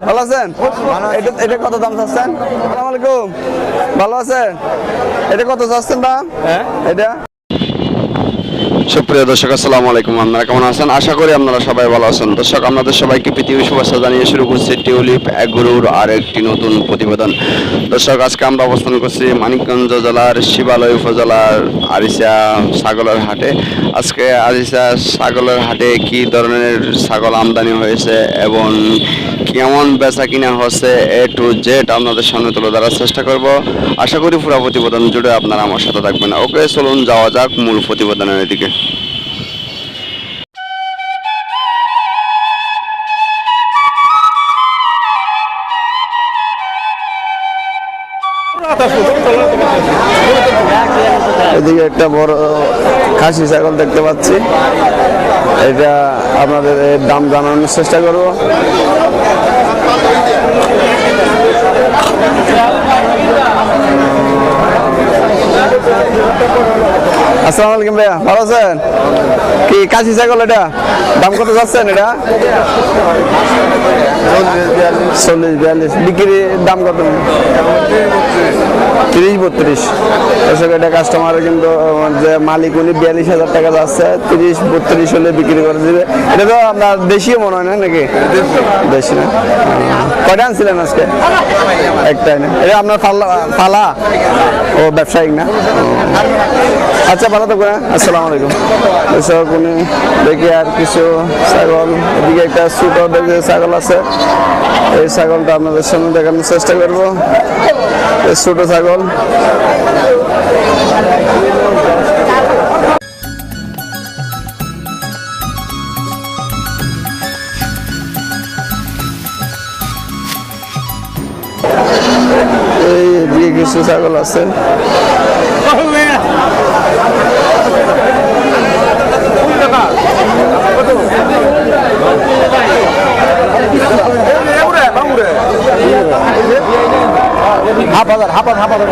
ভালো আছেন? এটা এটা কত দাম চাচ্ছেন? আসসালামু আলাইকুম। ভালো আছেন? এটা কত চাচ্ছেন দাম হ্যাঁ? এটা? সুপ্রিয় দর্শক, আসসালামু আলাইকুম। আপনারা কেমন আছেন? আশা করি আপনারা সবাই ভালো আছেন। দর্শক, আপনাদের সবাইকে পৃথিবী শুভেচ্ছা জানিয়ে শুরু করছি টিউলিপ গুরুর আর একটি নতুন প্রতিবেদন। দর্শক, আজকে আমরা অবস্থান করছি মানিকগঞ্জ জেলার শিবালয় উপজেলার আরিসা ছাগলের হাটে। আজকে আরিসা ছাগলের হাটে কি ধরনের ছাগল আমদানি হয়েছে এবং কেমন বেচা কিনা হচ্ছে এ টু জেড আপনাদের সামনে তুলে ধরার চেষ্টা করব। আশা করি পুরো প্রতিবেদন জুড়ে আপনারা আমার সাথে থাকবেন। ওকে, চলুন যাওয়া যাক মূল প্রতিবেদনের দিকে। এদিকে একটা বড় খাসি ছাগল দেখতে পাচ্ছি। এটা আপনাদের দাম জানানোর চেষ্টা করব। আসসালামু আলাইকুম ভাইয়া, ভালো আছেন? কি কাশি ছাগল এটা? দাম কত যাচ্ছেন এটা? চল্লিশ বিয়াল্লিশ, বিক্রির দাম কত? তিরিশ বত্রিশ। দর্শক, এটা কাস্টমার কিন্তু যে মালিক উনি বিয়াল্লিশ হাজার টাকা যাচ্ছে, তিরিশ বত্রিশ হলে বিক্রি করে দিবে। এটা তো আপনার দেশীয় মনে হয় না নাকি? দেশি না। কয়টা আনছিলেন আজকে? একটাই না। এটা আপনার ফালা ফালা? ও ব্যবসায়িক না? আচ্ছা ভালো থাকবেন হ্যাঁ? আসসালামু আলাইকুম। দর্শক উনি দেখি আর কিছু ছাগল, এদিকে একটা ছোট দেখে ছাগল আছে। এই ছাগলটা আপনাদের সামনে দেখানোর চেষ্টা করব। এই ছোট ছাগল। এই কিছু ছাগল আছে। হাফ হাজার হাফ হাজার হাফ হাজার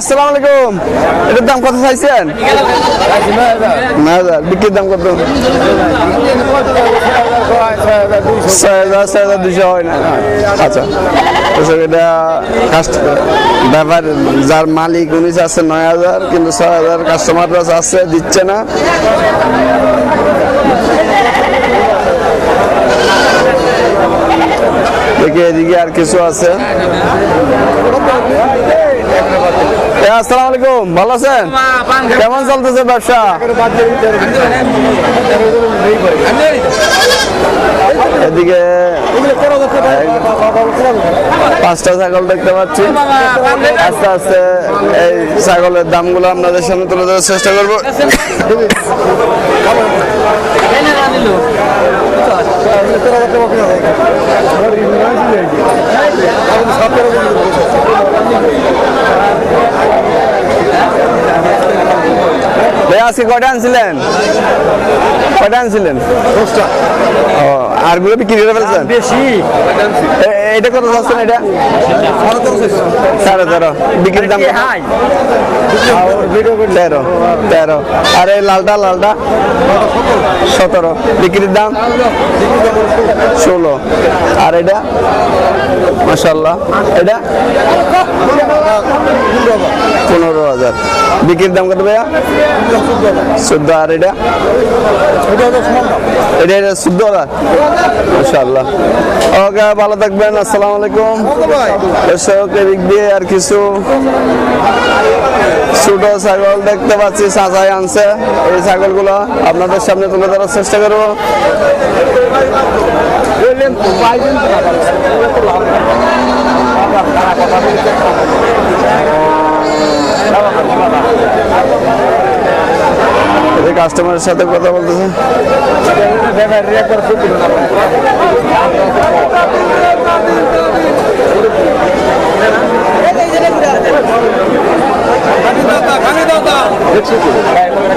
আসসালামু আলাইকুম। এটার দাম কত চাইছেন? হাজার। বিক্রির দাম কত? হাজার হাজার দুশো হয় না। আচ্ছা। এটা ব্যাপার, যার মালিক উনি আছে নয় হাজার, কিন্তু ছয় হাজার কাস্টমাররা আছে দিচ্ছে না। দেখি এদিকে আর কিছু আছে। আছেন? কেমন চলতেছে ব্যবসা? এদিকে পাঁচটা ছাগল দেখতে পাচ্ছি। আস্তে আস্তে এই ছাগলের দামগুলো আপনাদের সামনে তুলে ধরার চেষ্টা করব। ভাই আজকে কয়টা আনছিলেন? কটা আনছিলেন? ও আরগুলো বিক্রি করে ফেলছেন? বেশি। এটা কত চাচ্ছেন এটা? সাড়ে তেরো। বিক্রির দাম হাই। তেরো তেরো। আর এই লালটা লালটা? সতেরো। বিক্রির দাম? ষোলো। আর এটা? মাসাল্লাহ এটা? পনেরো হাজার। বিক্রির দাম কত ভাইয়া? চোদ্দ। আর এটা? এটা এটা চোদ্দ হাজার। মাসাল্লাহ ওকে ভালো থাকবেন। আসসালামু আলাইকুম। দর্শক, এদিক দিয়ে আর কিছু ছোট ছাগল দেখতে পাচ্ছি, সাজাই আনছে। এই ছাগলগুলো আপনাদের সামনে তুলে ধরার চেষ্টা করব। কাস্টমারের সাথে কথা বলতেছে।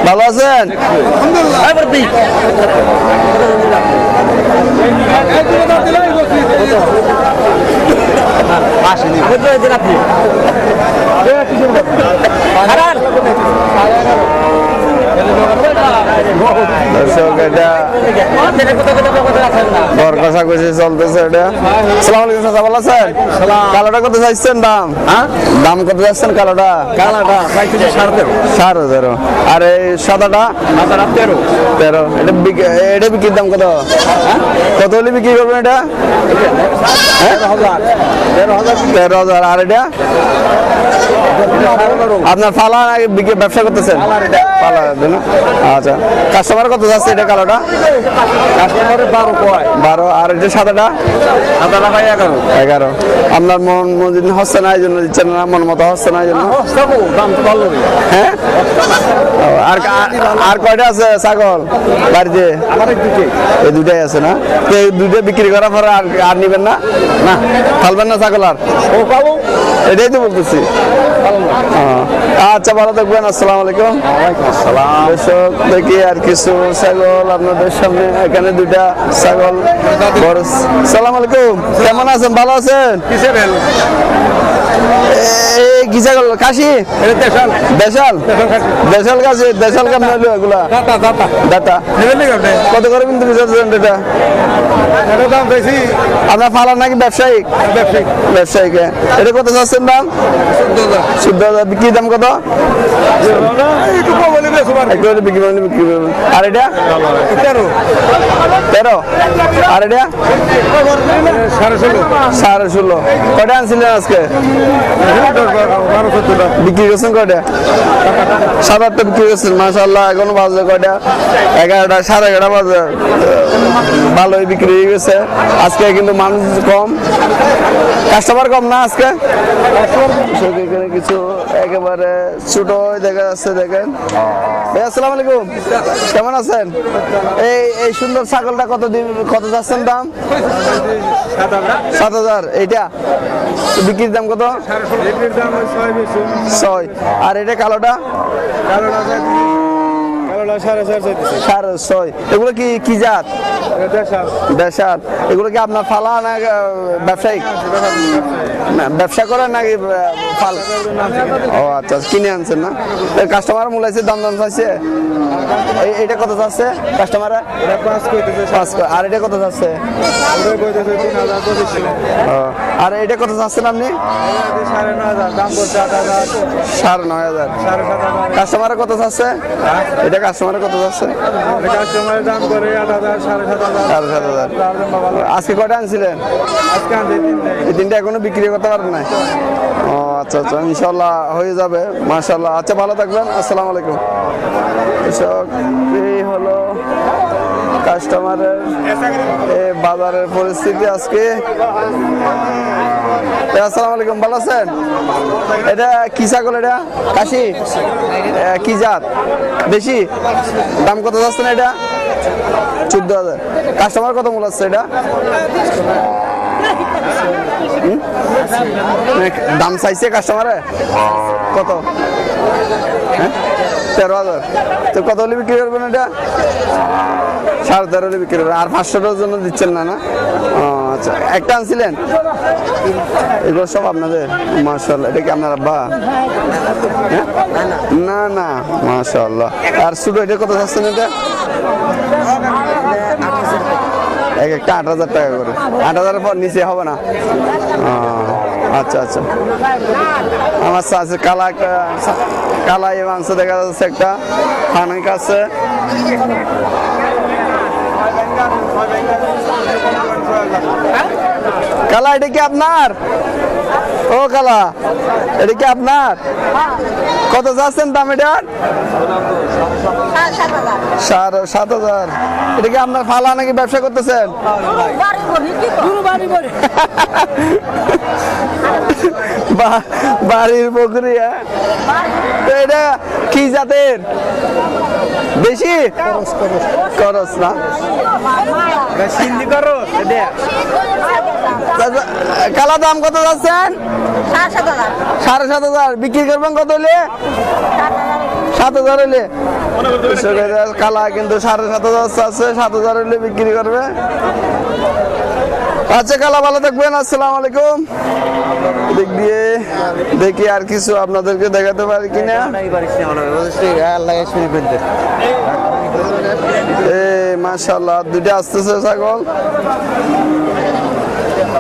ভালো আছেন? দর্শক এটা দর কষাকষি চলতেছে এটা। সালাম আলাইকুম চাচা ভালো আছেন? কালোটা কত চাইছেন দাম? হ্যাঁ? দাম কত চাইছেন কালোটা? কালাটা পঁয়ত্রিশ সাড়ে তেরো। সাড়ে তেরো। আর এই সাদাটা? তেরো। তেরো। এটা এটা বিক্রির দাম কত? হ্যাঁ? কত হলে বিক্রি করবেন এটা? হ্যাঁ? তেরো হাজার। তেরো হাজার। আর এটা? আপনার ফালা ব্যবসা করতেছেন? ফালা? আচ্ছা। কাস্টমার কত যাচ্ছে এটা কালোটা? কাস্টমারে বারো কয়? বারো। আর এটা সাদাটা? সাদাটা ভাই এগারো। এগারো। আপনার মন মজিদ হচ্ছে না এই জন্য দিচ্ছেন না মন মতো হচ্ছে না এই জন্য। দাম হ্যাঁ? আর আর কয়টা আছে ছাগল বাড়িতে? এই দুটাই আছে না? তো এই দুটো বিক্রি করার পরে আর আর নিবেন না? না। ফালবেন না ছাগল আর? ও পাবো। এটাই তো বলতেছি। আচ্ছা ভালো থাকবেন আসসালামু আলাইকুম। দর্শক দেখি আর কিছু ছাগল আপনাদের সামনে। এখানে দুইটা ছাগল বড় সালাম আলাইকুম। কেমন আছেন? ভালো আছেন? কি ছাগল? কাশি এটা দেশাল। দেশাল? দেশাল কাশি দেশাল কেমন হলো এগুলা? দাতা দাতা। দাতা। নেবেন নাকি আপনি? কত করে কিন্তু এটা? এটা আপনার ফালার নাকি ব্যবসায়িক? ব্যবসায়িক। এটা কত চাচ্ছেন দাম? শুদ্ধ বিক্রি দাম কত? বিক্রি করলে বিক্রি করবেন আর এটা? তেরো। তেরো? আর এটা? সাড়ে ষোলো। কটা আনছিলেন আজকে? বিক্রি করছেন কয়টা? সাত আটটা বিক্রি করছেন মাসাল্লাহ এখনও বাজে কয়টা? এগারোটা সাড়ে এগারোটা বাজে। ভালোই বিক্রি হয়ে গেছে। আজকে কিন্তু মানুষ কম। কাস্টমার কম না আজকে? এখানে কিছু একেবারে ছোট দেখা যাচ্ছে দেখেন। ভাই আসসালামু আলাইকুম। কেমন আছেন? এই এই সুন্দর ছাগলটা কত দিন কত যাচ্ছেন দাম? সাত হাজার। এইটা? বিক্রির দাম কত? ছয়। আর এটা কালোটা? এগুলো কি কি জাত? দেশাল। এগুলো কি আপনার ফালা না ব্যবসায়িক? না ব্যবসা করেন নাকি ফাল ও আচ্ছা কিনে আনছেন না? কাস্টমার মূলাইছে দাম দাম চাইছে। এইটা কত চাচ্ছে কাস্টমার এটা পাঁচ আর এটা কত চাচ্ছে আর এটা কত চাচ্ছেন আপনি? সাড়ে নয় হাজার কাস্টমারে কত চাচ্ছে এটা কাস্টমারে কত চাচ্ছে করে সাড়ে সাত হাজার। আজকে কটা আনছিলেন? তিনটা এখনও বিক্রি করতে পারেন নাই? ও আচ্ছা আচ্ছা ইনশাল্লাহ হয়ে যাবে মাশাল্লাহ আচ্ছা ভালো থাকবেন, আসসালামু আলাইকুম। এই হলো কাস্টমারের বাজারের পরিস্থিতি আজকে। আসসালামু আলাইকুম, ভালো আছেন? এটা কি ছাগল এটা? কাশি কি জাত? বেশি দাম কত যাচ্ছে না এটা? চোদ্দ হাজার। কাস্টমার কত মূল আছে এটা? দাম চাইছে কাস্টমারে কত? হ্যাঁ? তেরো হাজার। তো কত হলে বিক্রি করবেন এটা? সাড়ে তেরো হলে বিক্রি করবেন। আর পাঁচশোটার জন্য দিচ্ছেন না না? আচ্ছা। একটা আনছিলেন? এগুলো সব আপনাদের। মার্শাল্লাহ এটা কি আপনার আব্বা? হ্যাঁ? না না। মাশাল্লাহ আর শুধু এটা কত চাচ্ছেন এটা? এক একটা আট হাজার টাকা করে। আট হাজারের পর নিচে হবে না। আচ্ছা আচ্ছা। আমার আছে কালা একটা মাংস দেখা যাচ্ছে একটা। ফানিক আছে। কালা, এটা কি আপনার? ও কালা এটা কি আপনার? কত যাচ্ছেন দাম এটার সাত হাজার। এটা কি আপনার ফালা নাকি ব্যবসা করতেছেন? বাড়ির পুকুরি হ্যাঁ? এটা কি জাতের? বেশি? করস না? কালা দাম কত যাচ্ছেন? সাড়ে সাত হাজার। বিক্রি করবেন কত হলে? সাত হাজার হলে। কালা কিন্তু সাড়ে সাত হাজার আছে সাত হাজার হলে বিক্রি করবে। আচ্ছা কালা ভালো থাকবেন আসসালামু আলাইকুম। দিক দিয়ে দেখি আর কিছু আপনাদেরকে দেখাতে পারি কিনা। মাশাল্লাহ দুইটা আসতেছে ছাগল।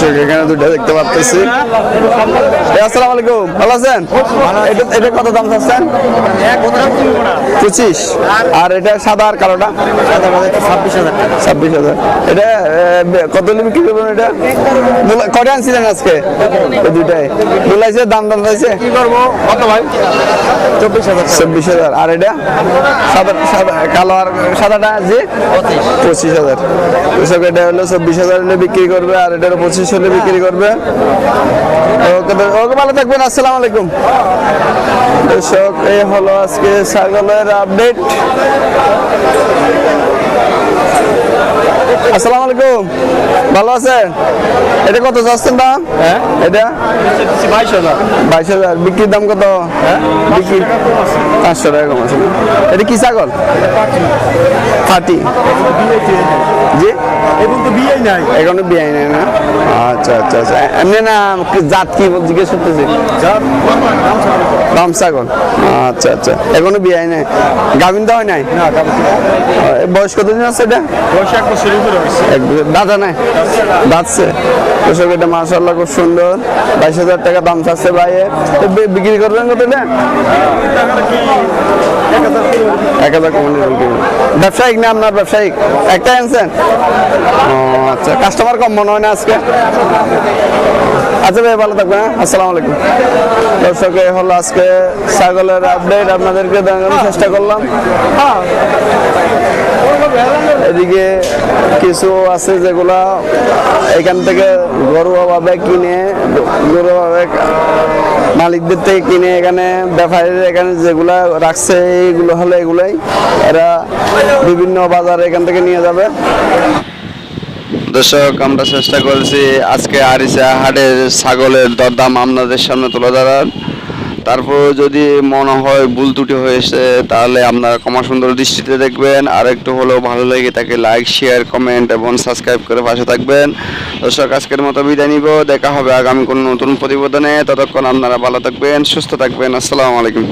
দর্শক, এখানে দুটো দেখতে পাচ্ছি আসসালামু আলাইকুম ভালো আছেন? এটা এটা কত দাম চাচ্ছেন? পঁচিশ। আর এটা সাদা আর কালোটা? ছাব্বিশ হাজার। ছাব্বিশ হাজার এটা কত হলে বিক্রি করবেন এটা? কটা আনছিলেন আজকে? এই দুইটাই। দাম দাম চাইছে কি করব কত ভাই চব্বিশ হাজার। চব্বিশ হাজার। আর এটা? সাদা সাদা কালো আর সাদাটা জি পঁচিশ। হাজার। এটা হলো চব্বিশ হাজার বিক্রি করবে আর এটার পঁচিশ হলে বিক্রি করবে। ওকে ওকে, ভালো থাকবেন, আসসালামু আলাইকুম। দর্শক এই হলো আজকে ছাগলের আপডেট আসসালামু আলাইকুম। ভালো আছেন? এটা কত দাম? হ্যাঁ। এটা? বাইশ হাজার। বাইশ হাজার। বিক্রির দাম কত? বিক্রি পাঁচশো টাকা কম আছে। এটা কি ছাগল? ফাটি। জি? এবং তো বিয়ে নাই। এখনও বিয়ে নেই না? আচ্ছা আচ্ছা আচ্ছা। এমনি না জাত কি জিজ্ঞেস করতেছি? দাম ছাগল। আচ্ছা আচ্ছা। এখনও বিয়ে নেই। গাভিন তো হয় নাই। বয়স কতদিন আছে? এটা। দাদা নাই? দাঁতছে। এটা মাসাল্লাহ খুব সুন্দর। বাইশ হাজার টাকা দাম চাচ্ছে ভাইয়ে বিক্রি করবেন কত এটা এক হাজার কমানি ব্যবসায়িক না আপনার ব্যবসায়িক? একটাই আনছেন? ও আচ্ছা কাস্টমার কম মনে হয় না আজকে। আচ্ছা ভাই, ভালো থাকবেন হ্যাঁ? আসসালামু আলাইকুম। দর্শক, এই হলো আজকে ছাগলের আপডেট আপনাদেরকে দেখানোর চেষ্টা করলাম। এদিকে কিছু আছে যেগুলা এখান থেকে ঘরোয়াভাবে কিনে, ঘরোয়াভাবে মালিকদের থেকে কিনে এখানে, ব্যাপারীরা এখানে যেগুলা রাখছে, এইগুলো হলো এগুলাই। এরা বিভিন্ন বাজারে এখান থেকে নিয়ে যাবে। দর্শক, আমরা চেষ্টা করেছি আজকে আরিসা হাটের ছাগলের দরদাম আপনাদের সামনে তুলে ধরার। তারপর যদি মনে হয় ভুল ত্রুটি হয়েছে, তাহলে আপনারা ক্ষমা সুন্দর দৃষ্টিতে দেখবেন। আর একটু হলেও ভালো লেগে তাকে লাইক শেয়ার কমেন্ট এবং সাবস্ক্রাইব করে পাশে থাকবেন। দর্শক, আজকের মতো বিদায় নিব। দেখা হবে আগামী কোনো নতুন প্রতিবেদনে। ততক্ষণ আপনারা ভালো থাকবেন, সুস্থ থাকবেন। আসসালামু আলাইকুম।